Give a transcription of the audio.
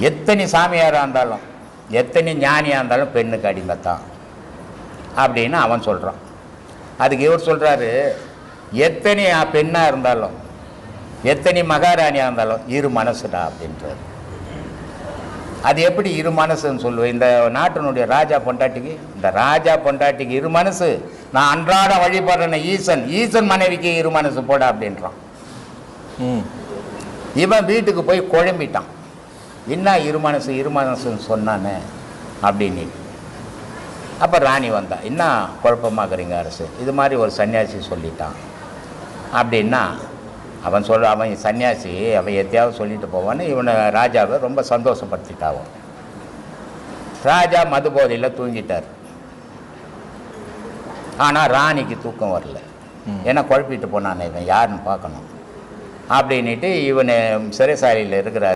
எத்தனை சாமியாராக இருந்தாலும் எத்தனை ஞானியாக இருந்தாலும் பெண்ணுக்கு அடிமைத்தான். அப்படின்னு அவன் சொல்கிறான் அதுக்கு இவர் சொல்கிறாரு எத்தனை பெண்ணாக இருந்தாலும் எத்தனை மகாராணியாக இருந்தாலும் இரு மனசுடா அப்படின்றாரு. அது எப்படி இரு மனசுன்னு சொல்லுவேன்? இந்த நாட்டினுடைய ராஜா பொண்டாட்டிக்கு இந்த ராஜா பொண்டாட்டிக்கு இரு மனசு. நான் அன்றாட வழிபடுறேன் ஈசன் ஈசன் மனைவிக்கு இரு மனசு போட அப்படின்றான். ம். இவன் வீட்டுக்கு போய் குழம்பிட்டான். என்ன இரு மனசு இரு மனசுன்னு சொன்னானே? அப்படின்னு. அப்போ ராணி வந்தா என்ன குழப்பமாக்குறீங்க அரசு? இது மாதிரி ஒரு சன்னியாசி சொல்லிட்டான். அப்படின்னா அவன் சொல்ல அவன் சன்னியாசி அவன் எத்தையாவது சொல்லிட்டு போவான்னு இவனை ராஜாவை ரொம்ப சந்தோஷப்படுத்திட்டாவும் ராஜா மது போதையில் தூங்கிட்டார். ஆனால் ராணிக்கு தூக்கம் வரல. ஏன்னா குழப்பிட்டு போனானே இவன் யாருன்னு பார்க்கணும். அப்படின்ட்டு இவன் சிறைசாலையில் இருக்கிற